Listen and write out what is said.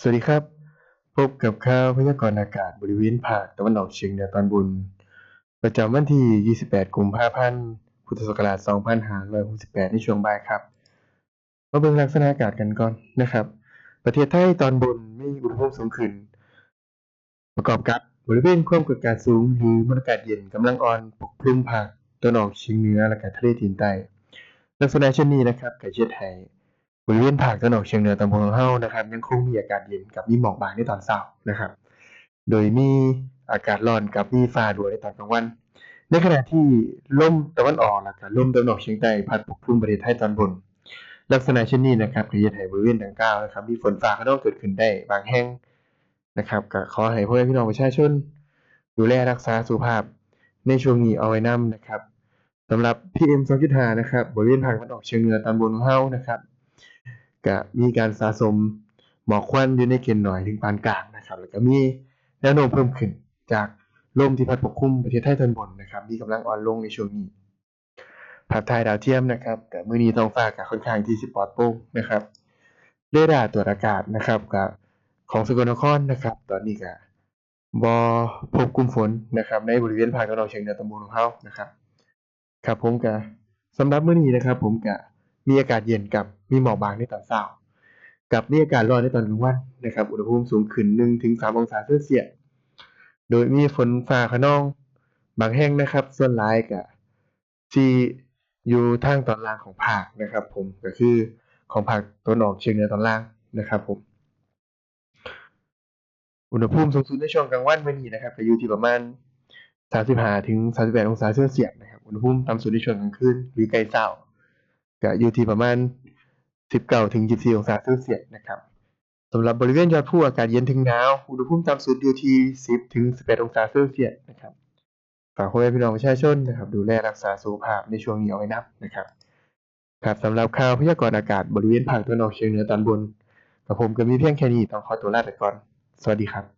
สวัสดีครับ พบกับข่าวพยากรณ์อากาศบริเวณภาคตะวันออกเฉียงเหนือตอนบน ประจำวันที่ 28 กุมภาพันธ์ พุทธศักราช 2568 ในช่วงบ่ายครับ มาเบิ่งลักษณะอากาศกันก่อนนะครับ ประเทศไทยตอนบนมีอุณหภูมิสูงขึ้น ประกอบกับบริเวณความกดอากาศสูงหรือมวลอากาศเย็นกำลังอ่อนปกคลุมภาคตะวันออกเฉียงเหนือและก็ทะเลจีนใต้ ลักษณะเช่นนี้นะครับก็เฮ็ดให้ บริเวณภาคตะวันออกเฉียงเหนือตอนบนของเรานะครับ ยังคงมีอากาศเย็นกับมีหมอกบางในตอนเช้านะครับ โดยมีอากาศร้อนกับมีฟ้ารั่วในตอนกลางวัน ในขณะที่ลมตะวันออกและก็ลมตะวันออกเฉียงใต้พัดปกคลุมประเทศไทยตอนบน ลักษณะเช่นนี้นะครับก็เฮ็ดให้บริเวณดังกล่าวนะครับ มีฝนฟ้าคะนองเกิดขึ้นได้บางแห่งนะครับก็ขอให้พ่อแม่พี่น้องประชาชน ดูแลรักษาสุขภาพในช่วงนี้เอาไว้นำนะครับสำหรับ PM 2.5นะครับบริเวณภาคตะวันออกเฉียงเหนือตอนบนของเรานะครับ ก็มีการสะสมหมอกควันอยู่ในเกณฑ์น้อยถึงปานกลางนะครับ แล้วก็มีแนวโน้มเพิ่มขึ้นจากลมที่พัดปกคลุมประเทศไทยตอนบนนะครับมีกำลังอ่อนลงในช่วงนี้ภาพถ่ายดาวเทียมนะครับก็มื้อนี้ท้องฟ้าก็ค่อนข้างที่สิปลอดโปร่งนะครับเรดาร์ตรวจอากาศนะครับก็ของสกลนครนะครับ ตอนนี้ก็บ่พบกลุ่มฝนนะครับในบริเวณภาคตะวันออกเฉียงเหนือตอนบนของเรานะครับครับผมก็สำหรับมื้อนี้นะครับ ผมก็มีอากาศเย็นกับ มีหมอกบางในตอนเช้ากับมีอากาศร้อนในตอนกลางวันนะครับ อุณหภูมิสูงขึ้น1ถึง3องศาเซลเซียส โดยมีฝนฟ้าคะนองบางแห่งนะครับ ส่วนหลายก็สิอยู่ทางตอนล่างของภาคนะครับ ผมก็คือของภาคตะวันออกเฉียงเหนือตอนล่างนะครับผม อุณหภูมิสูงสุดในช่วงกลางวันมื้อนี้นะครับก็อยู่ที่ประมาณ 35ถึง38 องศาเซลเซียสนะครับ อุณหภูมิต่ำสุดในช่วงกลางคืนหรือใกล้เช้าก็อยู่ที่ประมาณ 19ถึง24 องศาเซลเซียสนะครับสำหรับบริเวณยอดภูอากาศเย็นถึงหนาว อุณหภูมิต่ำสุดอยู่ที่ 10ถึง11 องศาเซลเซียสนะครับฝากพ่อแม่พี่น้องประชาชนนะครับดูแลรักษาสุขภาพในช่วงนี้เอาไว้นำนะครับครับสำหรับข่าวพยากรณ์อากาศบริเวณภาคตะวันออกเฉียงเหนือตอนบนกับผมก็มีเพียงแค่นี้ต้องขอตัวลาไปก่อน สวัสดีครับ